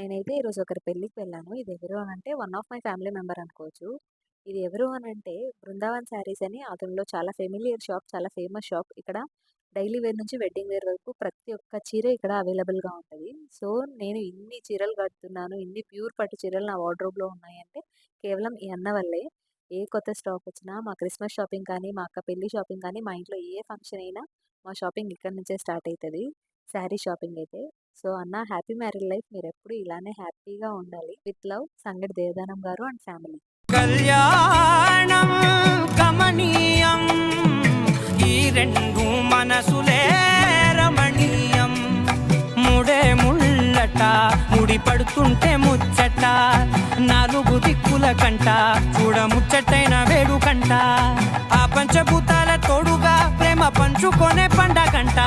నేనైతే ఈరోజు ఒకరి పెళ్ళికి వెళ్ళాను. ఇది ఎవరు అని అంటే one of my family member అనుకోవచ్చు. ఇది ఎవరు అని అంటే బృందావన్ శారీస్ అని అతనిలో చాలా ఫెమిలియర్ షాప్. చాలా ఫేమస్ షాప్. ఇక్కడ డైలీ వేర్ నుంచి వెడ్డింగ్ వేర్ వరకు ప్రతి ఒక్క చీర ఇక్కడ అవైలబుల్‌గా ఉంటుంది సో, నేను ఇన్ని చీరలు కడుతున్నాను. ఇన్ని ప్యూర్ పట్టు చీరలు నా వార్డ్‌రోబ్‌లో ఉన్నాయంటే కేవలం ఈ అన్న వల్లే. ఏ కొత్త స్టాక్ వచ్చినా మా క్రిస్మస్ షాపింగ్ కానీ, మా అక్క పెళ్ళి షాపింగ్ కానీ, మా ఇంట్లో ఏ ఫంక్షన్ అయినా మా షాపింగ్ ఇక్కడ నుంచే స్టార్ట్ అవుతుంది శారీ షాపింగ్ అయితే. సో, అన్న హ్యాపీ మ్యారీడ్ లైఫ్. మీరెప్పుడు ఇలానే హ్యాపీగా ఉండాలి. విత్ లవ్ సంగటి దేవదానం గారు అండ్ ఫ్యామిలీ. కళ్యాణం కమనీయం ఈ రెండు మనసులే రమణీయం ముడే ముళ్ళట ముడి పడుతుంటే ముచ్చట నాలుగు దిక్కుల కంట చూడ ముచ్చటైన వేడుకంట ఆ పంచభూతాల తోడుగా ప్రేమ పంచుకొనే పండగంట